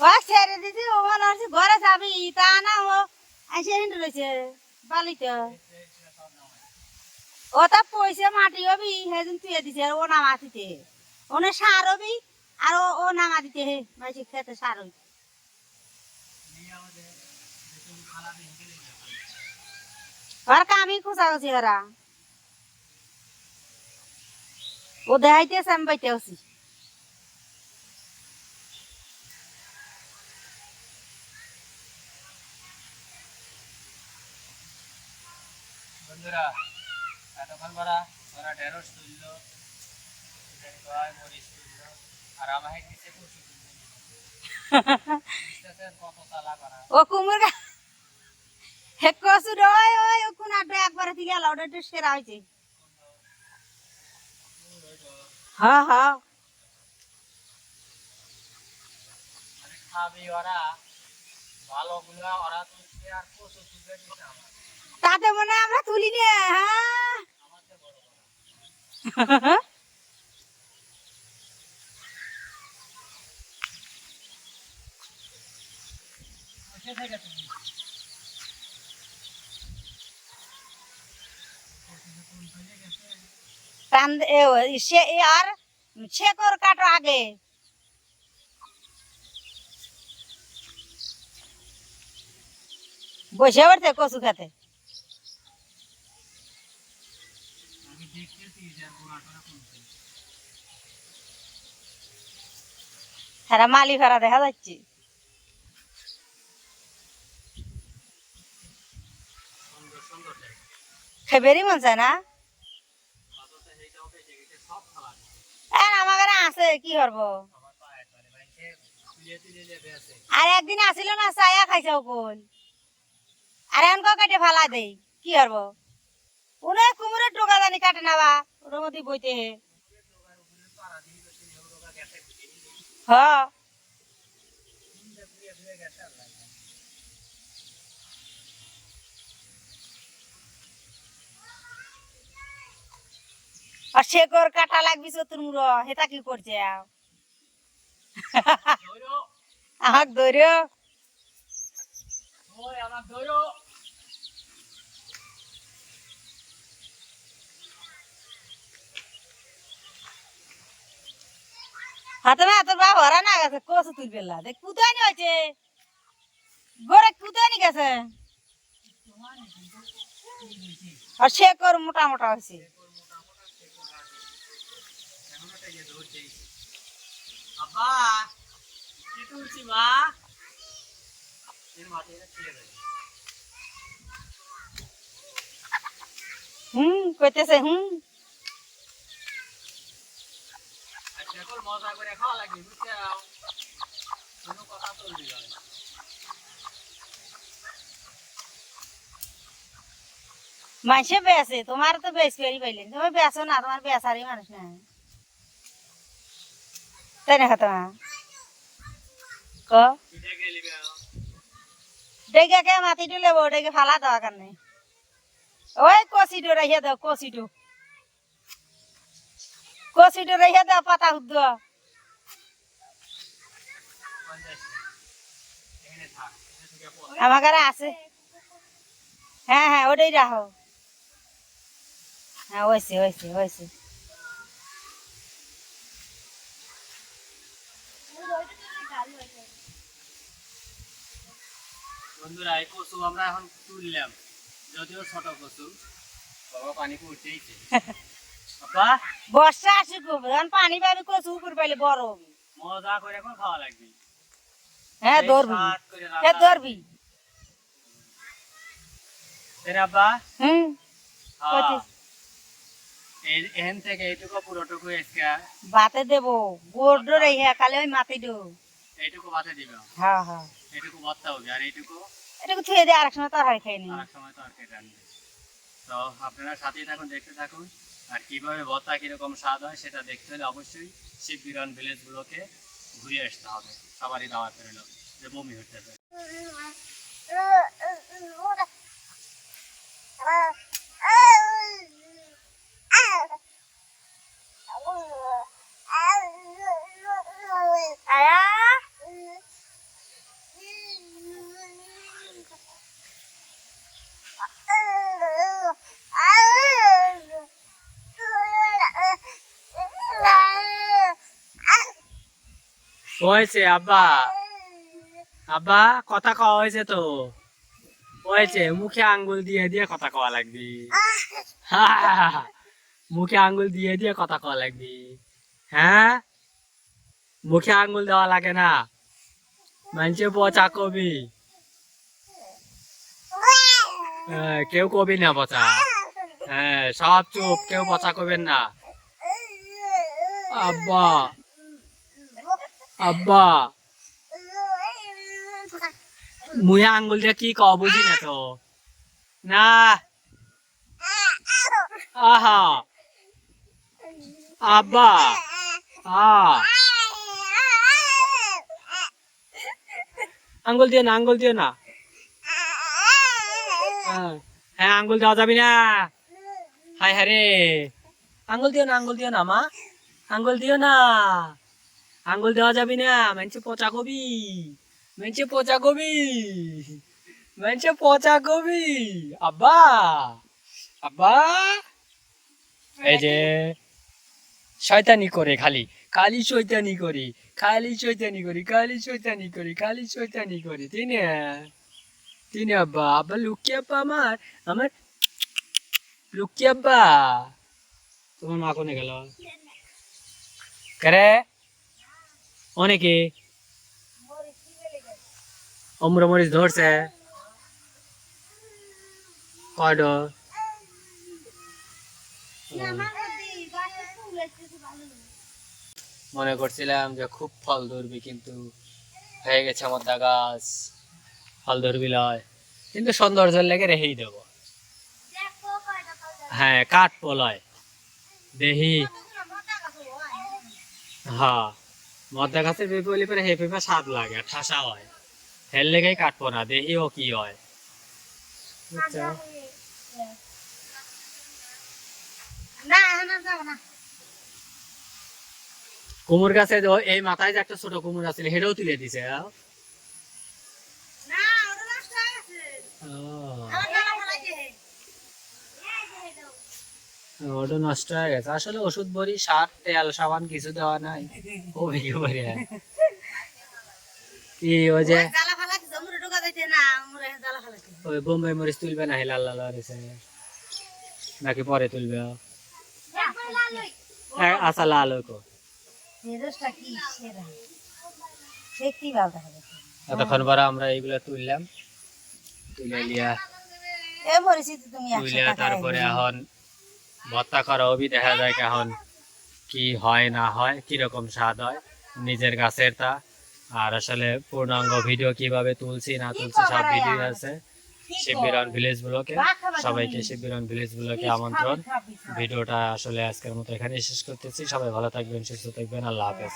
ও, ছেড়ে দিছি, ও হচ্ছে ঘরে যাবি? তা না, ও হিন্টু রয়েছে, বালিতে। ও পয়সা মাটি হবি, সেদিন তুই দিছে, ও নামা দিতে। ওনে সার আর ও নামা দিতে, হে, মাইসি খেতে সার হবি। আর কামি খোঁচাখুচি ওরা ও দেখাইতেছে, আমি বাইতে আছি বন্ধুরা এতক্ষণ বড়া ওরা ঢেঁড়স তুললো মরিচ তুললো আর আমাকে দিচ্ছে তুললো কত তালা করা। ও কুমুর হে কসু ওই ওই ও কোন আড্ডা একবার থেকে গেল ওটা একটু সেরা হয়েছে। হ্যাঁ হ্যাঁ। খাবি ওরা তুলছে আর দিচ্ছে আমার? তাতে মনে আমরা তুলি নে হ্যাঁ আর শেকর কাটো আগে। বসে পড়তে কচু খেতে আমি দেখতেছি যে আর গোড়া টোড়া তুলছে হ্যাঁ মালি ফেরা দেখা যাচ্ছে। খেবেরই মন চায় না। আছে, কি করব? আর একদিন আসিল না কোন আর এখন কেটে ফালা দেই, কি করব? কুমুরের টোকা জানি কাটে না বা। মধ্যে বইতে হে। পাড়া দিয়ে গেছে নেউরোগা গেছে বুঝে নিলি হ তিনটা পুড়িয়ে ধুয়ে গেছে আল্লাহ জানে। আর শেকর কাটা লাগবি চতুর মুড় হেতা কি করছে আমাক ধৈর্য আমার ধরো। হাতে না তোর বাবা হরা না গেছে কচু তুল পেলা দেখ কুদানি হয়েছে। গরে কুদানি গেছে। আর শেকর মোটা মোটা হয়েছে। আব্বা কি তুলছি মা? এর মাঠে দেয়। এখন মজা করে খাওয়া লাগবে বুঝতে কোনো কথা চলবি না মাসে বেসে তোমার তো বেশ পেরি পাইলেন তুমি বেসো না তোমার বেসারি মানুষ না তাই না খাতো ক পিঠে গেলি বে ডেকে কে মাটি ডুলে বউ ডেকে ফালা দেওয়া কারণে ওই কষিটো রেখে দাও কষিটো কষিটো রেখে দাও পাতা হুদ আমার ঘরে আছে। হ্যাঁ হ্যাঁ ওটাই রাখো হ্যাঁ হয়েছে হয়েছে হয়েছে বন্ধুরা এই কচু আমরা এখন তুললাম। যদিও ছোট কচু। বাবা পানি পড়ছেইছে বাবা বর্ষা আসুক যখন পানি পাবি কচু উপর পাইলে বড় হবি। মজা করে এখন খাওয়া লাগবে। হ্যাঁ ধরবি। হ্যাঁ ধরবি। আব্বা? হুম। হ্যাঁ। এখান থেকে এইটুকু পুরোটুকু এসকে দেবো। গোড় রেখে কালে ওই মাটি ডো এইটুকু ভাতে দিবে। হ্যাঁ হ্যাঁ। এইটুকু হবে আর এইটুকু এটাকে থুয়ে আরেক সময় তরকারি খাই নি। আর সময় তো আর কেটে তো আপনারা সাথেই থাকুন দেখতে থাকুন। আর কীভাবে ভর্তা কীরকম স্বাদ হয় সেটা দেখতে হলে অবশ্যই শিববিরান ভিলেজগুলোকে ঘুরে আসতে হবে। সবারই দাওয়াত রইল যে বমি হতে পারে। হয়েছে আব্বা। আব্বা কথা কওয়া হয়েছে তো? হয়েছে মুখে আঙ্গুল দিয়ে দিয়ে কথা কওয়া লাগবি। মুখে আঙ্গুল দিয়ে দিয়ে কথা কওয়া লাগবি। হ্যাঁ? মুখে আঙ্গুল দেওয়া লাগে না। মানুষে পচা কবি? হ্যাঁ, কেউ কবি না পচা হ্যাঁ সব চুপ কেউ পচা কবেন না। আব্বা আব্বা। মুহে আঙ্গুল দিয়ে কি কও বুঝি না তো? না। আহা। আব্বা। আ। আঙ্গুল দিও না আঙ্গুল দিও না। হ্যাঁ, আঙ্গুল দেওয়া যাবে না। হায় হায় রে। আঙ্গুল দিও না আঙ্গুল দিও না মা। আঙ্গুল দিও না। আঙ্গুল দেওয়া যাবে না। মানুষে পচা কবি মানুষে পচা কবি মানুষে পচা কবি আব্বা! আব্বা! এই যে শয়তানি করে খালি। খালি শৈতানি করি খালি শৈতানি করি খালি শৈতানি করি খালি শৈতানি করি তাই না? তিনি আব্বা? আব্বা লুকি আব্বা আমার আমার লুকি আব্বা। তোমার মা কোনে গেল? করে অনেকে অম্র মরিচ ধরছে মনে করছিলাম যে খুব ফল ধরবি কিন্তু হয়ে গেছে আমার দা গাছ। ফল ধরবি লয়। কিন্তু সৌন্দর্যের লেগে রেখেই দেবো। হ্যাঁ কাঠ পলয় দেহি। হ্যাঁ। মদ্দা গাছের পেঁপে হলে পরে হে পেঁপে স্বাদ লাগে ঠাসা হয়। হের লেগেই কাটবো না দেহি ও কি হয়। না কুমুর গাছে এই মাথায় যে একটা ছোট কুমুর আছে হেটাও তুলে দিছে আহ? না ওটা নষ্ট হয়ে গেছে ও, ওটা নষ্ট হয়ে গেছে। আসলে ওষুধ বড়ি সার তেল সাবান কিছু দেওয়া নাই। ও ভেঙে পড়ে কি ওই যে ওই বোম্বাই মরিচ তুলবে না লাল লাল হয়েছে নাকি পরে তুলবে হ্যাঁ, আচ্ছা লাল হইকো রোজটা কি সেরা? দেখতেই ভালো দেখা যাচ্ছে। এতক্ষণ পরে আমরা এইগুলা তুললাম। তুলে লিয়া। তুলে তারপরে এখন ভর্তা করা অবি দেখা যায় কেমন কি হয় না হয় কীরকম স্বাদ হয় নিজের গাছের তা। আর আসলে পূর্ণাঙ্গ ভিডিও কীভাবে তুলছি না তুলছি সব ভিডিও আছে। শিববিরন ভিলেজ ব্লকে। সবাইকে শিববিরন ভিলেজ ব্লকে আমন্ত্রণ। ভিডিওটা আসলে আজকের মতো এখানেই শেষ করতেছি। সবাই ভালো থাকবেন সুস্থ থাকবেন। আল্লাহ হাফেজ।